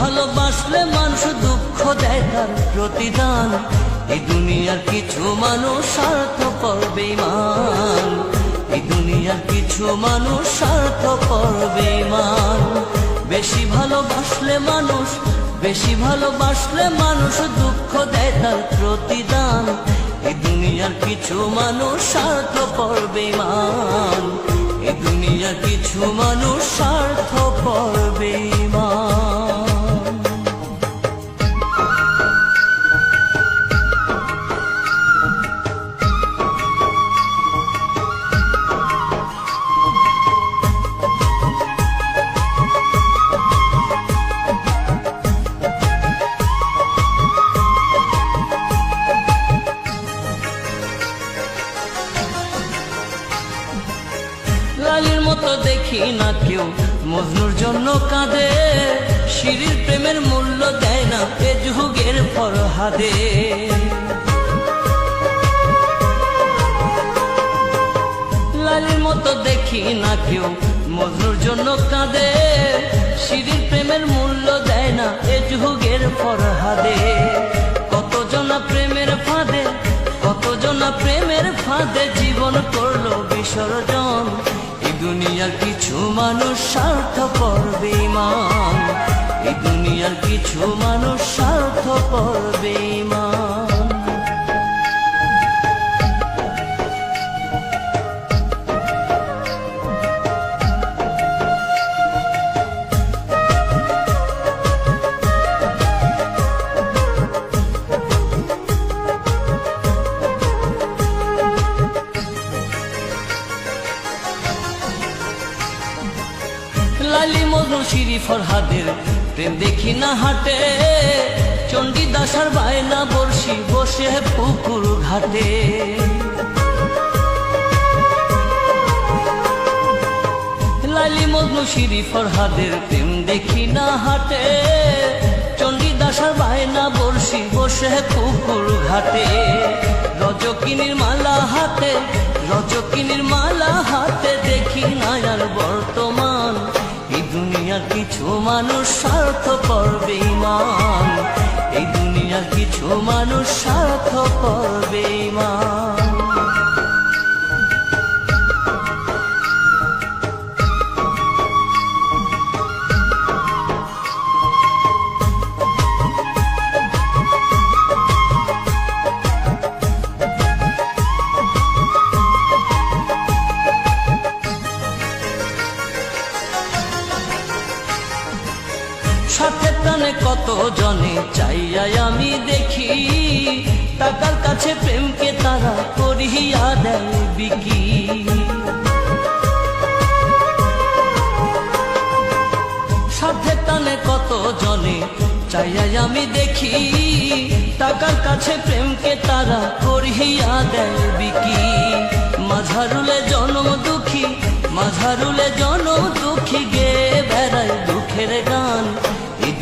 ভালোবাসলে মানুষ দুঃখ দেয় তার প্রতিদান। এই দুনিয়ার কিছু মানুষ স্বার্থ করবে মান এই দুনিয়ার কিছু মানুষ স্বার্থ করবে মান বেশি ভালোবাসলে মানুষ, বেশি ভালোবাসলে মানুষ দুঃখ দেয় তার প্রতিদান। এই দুনিয়ার কিছু মানুষ স্বার্থ করবে মান এই দুনিয়ার কিছু মানুষ স্বার্থ করবে দেখি না কেউ। মজনুর জন্য কাঁদে, শিরির প্রেমের মূল্য দেয় না এ যুগের ফরহাদে। লালির মতো দেখি না কেউ, মজনুর জন্য কাঁদে প্রেমের মূল্য দেয় না ফরহাদে। কত জনা প্রেমের ফাঁদে কত জনা প্রেমের ফাঁদে জীবন করল বিসর্জন। দুনিয়ার কিছু মানুষ স্বার্থ করবে মা এই দুনিয়ার কিছু মানুষ লালি মজনু শিরি ফরহাদের। প্রেম দেখি না হাটে চণ্ডী দাসার বায়না বর্ষি বসে পুকুর ঘাটে। লালি মজনু শিরি ফরহাদের, প্রেম দেখি না হাটে চণ্ডী দাসার বায়না বর্ষি বসে পুকুর ঘাটে। রজকিনীর মালা মানুষ স্বার্থ করবে ইমান এই দুনিয়া কিছু মানুষ স্বার্থ করবে সাথে কত জনে চাইয়াই আমি দেখি। টাকার কাছে প্রেমকে তারা করিয়া দেয় বিকি। সাথে টানে কত জনে চাইয়াই আমি দেখি। টাকার কাছে প্রেমকে তারা করিয়া দেয় বিকি। মাঝারুলে জনম দুঃখী, মাঝারুলে জনম